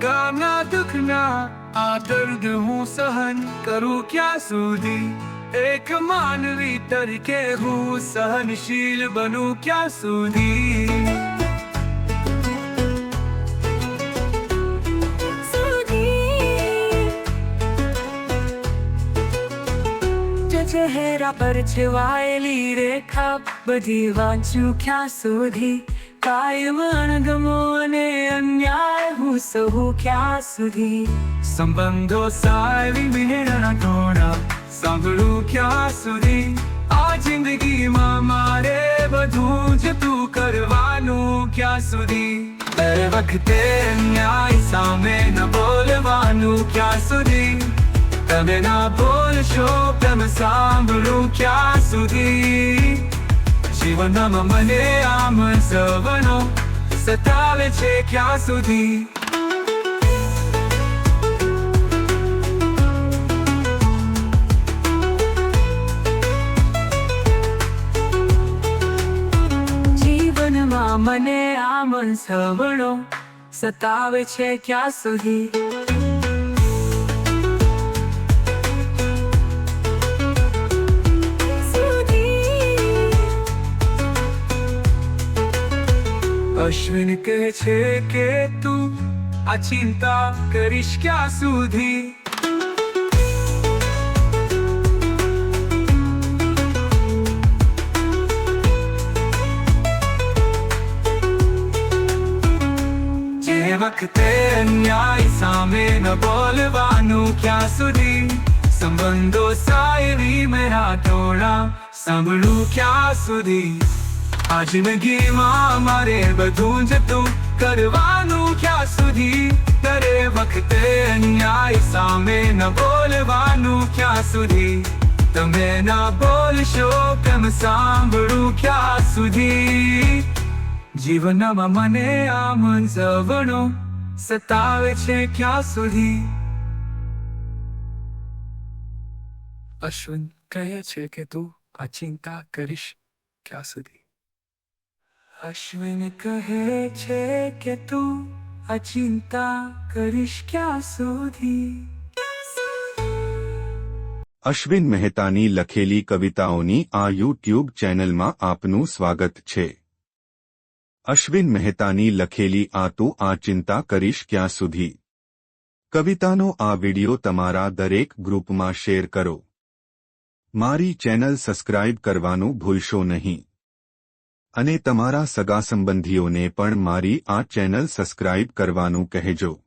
ગામના દુઃખના આ દર્દ હું સહન કરું ક્યાં સુધી એક માનવી તરીકે હું સહનશીલ બનું ક્યાં સુધી જે ચહેરા પર છવાયેલી રેખા બધી વાંચું ક્યાં સુધી કાયમ અણગમો અને અન્યાય હું સહુ ક્યાં સુધી? સંબંધો સારી મેળના ટોણા. સાંભળું ક્યાં સુધી? આ જિંદગીમાં મારે બધું જ તું કરવાનું ક્યાં સુધી? દર વખતે ન્યાય સામે ન બોલવાનું ક્યાં સુધી? તમે ના બોલશો તમે સાંભળું ક્યાં સુધી? જીવનમાં મને આમ સવનો, સતાવે છે ક્યાં સુધી? મને આમ સવણો સતાવે છે ક્યાં સુધી? અશ્વિન કહે છે કે તું આ ચિંતા કરીશ ક્યાં સુધી? વખતે અન્યાય સામે ન બોલવાનું ક્યાં સુધી સંબંધો સાયરી મેરા ટોળા સાંભળું ક્યાં સુધી આ જિંદગીમાં મારે બધું જ તું કરવાનું ક્યાં સુધી દરે વખતે અન્યાય સામે ન બોલવાનું ક્યાં સુધી તમે ના બોલશો કેમ સાંભળું ક્યાં સુધી જીવનમાં મને આ મંઝવણો સતાવે છે ક્યાં સુધી? અશ્વિન કહે છે કે તું આ ચિંતા કરીશ ક્યાં સુધી? અશ્વિન કહે છે કે તું આ ચિંતા કરીશ ક્યાં સુધી? અશ્વિન મહેતાની લખેલી કવિતાઓની આ યુટ્યુબ ચેનલમાં આપનું સ્વાગત છે. અશ્વિન મહેતાની લખેલી આ તું આ ચિંતા કરીશ ક્યાં સુધી? કવિતાનો આ વિડિયો તમારા દરેક ગ્રુપમાં શેર કરો. મારી ચેનલ સબસ્ક્રાઇબ કરવાનું ભૂલશો નહીં. અને તમારા સગા સંબંધીઓને પણ મારી આ ચેનલ સબસ્ક્રાઇબ કરવાનું કહેજો.